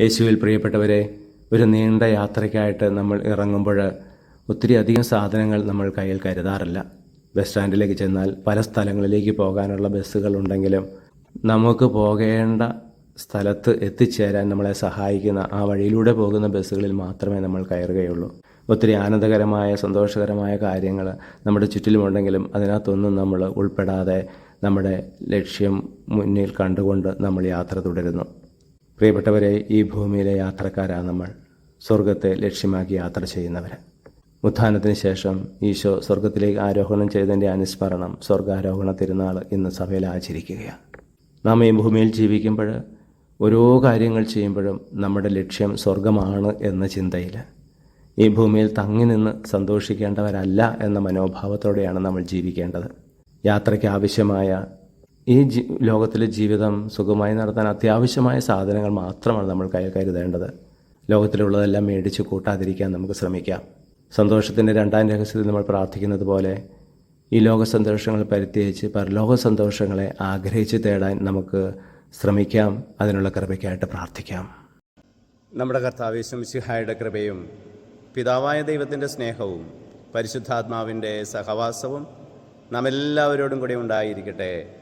യേശുവിൽ പ്രിയപ്പെട്ടവരെ ഒരു നീണ്ട യാത്രയ്ക്കായിട്ട് നമ്മൾ ഇറങ്ങുമ്പോൾ ഒത്തിരി അധികം സാധനങ്ങൾ നമ്മൾ കയ്യിൽ കരുതാറില്ല. ബസ് സ്റ്റാൻഡിലേക്ക് ചെന്നാൽ പല സ്ഥലങ്ങളിലേക്ക് പോകാനുള്ള ബസ്സുകൾ ഉണ്ടെങ്കിലും നമുക്ക് പോകേണ്ട സ്ഥലത്ത് എത്തിച്ചേരാൻ നമ്മളെ സഹായിക്കുന്ന ആ വഴിയിലൂടെ പോകുന്ന ബസ്സുകളിൽ മാത്രമേ നമ്മൾ കയറുകയുള്ളൂ. ഒത്തിരി ആനന്ദകരമായ സന്തോഷകരമായ കാര്യങ്ങൾ നമ്മുടെ ചുറ്റിലുമുണ്ടെങ്കിലും അതിനകത്തൊന്നും നമ്മൾ ഉൾപ്പെടാതെ നമ്മുടെ ലക്ഷ്യം മുന്നിൽ കണ്ടുകൊണ്ട് നമ്മൾ യാത്ര തുടരുന്നു. പ്രിയപ്പെട്ടവരെ ഈ ഭൂമിയിലെ യാത്രക്കാരാണ് നമ്മൾ. സ്വർഗത്തെ ലക്ഷ്യമാക്കി യാത്ര ചെയ്യുന്നവർ ഉത്ഥാനത്തിന് ശേഷം ഈശോ സ്വർഗത്തിലേക്ക് ആരോഹണം ചെയ്തതിന്റെ അനുസ്മരണം സ്വർഗാരോഹണ തിരുനാൾ ഇന്ന് സഭയിൽ ആചരിക്കുകയാണ്. നാം ഈ ഭൂമിയിൽ ജീവിക്കുമ്പോൾ ഓരോ കാര്യങ്ങൾ ചെയ്യുമ്പോഴും നമ്മുടെ ലക്ഷ്യം സ്വർഗമാണ് എന്ന ചിന്തയിൽ. ഈ ഭൂമിയിൽ തങ്ങി നിന്ന് സന്തോഷിക്കേണ്ടവരല്ല എന്ന മനോഭാവത്തോടെയാണ് നമ്മൾ ജീവിക്കേണ്ടത്. യാത്രയ്ക്ക് ആവശ്യമായ ഈ ജീ ലോകത്തിലെ ജീവിതം സുഖമായി നടത്താൻ അത്യാവശ്യമായ സാധനങ്ങൾ മാത്രമാണ് നമ്മൾ കയ്യിൽ കരുതേണ്ടത്. ലോകത്തിലുള്ളതെല്ലാം മേടിച്ച് കൂട്ടാതിരിക്കാൻ നമുക്ക് ശ്രമിക്കാം. സന്തോഷത്തിന്റെ രണ്ടാം രഹസ്യത്തിൽ നമ്മൾ പ്രാർത്ഥിക്കുന്നത് പോലെ ഈ ലോക സന്തോഷങ്ങൾ പരിത്യജിച്ച് പരലോക സന്തോഷങ്ങളെ ആഗ്രഹിച്ച് തേടാൻ നമുക്ക് ശ്രമിക്കാം. അതിനുള്ള കൃപയ്ക്കായിട്ട് പ്രാർത്ഥിക്കാം. നമ്മുടെ കർത്താവ് ശംസിഹായുടെ കൃപയും പിതാവായ ദൈവത്തിന്റെ സ്നേഹവും പരിശുദ്ധാത്മാവിന്റെ സഹവാസവും നാം എല്ലാവരോടും കൂടി ഉണ്ടായിരിക്കട്ടെ.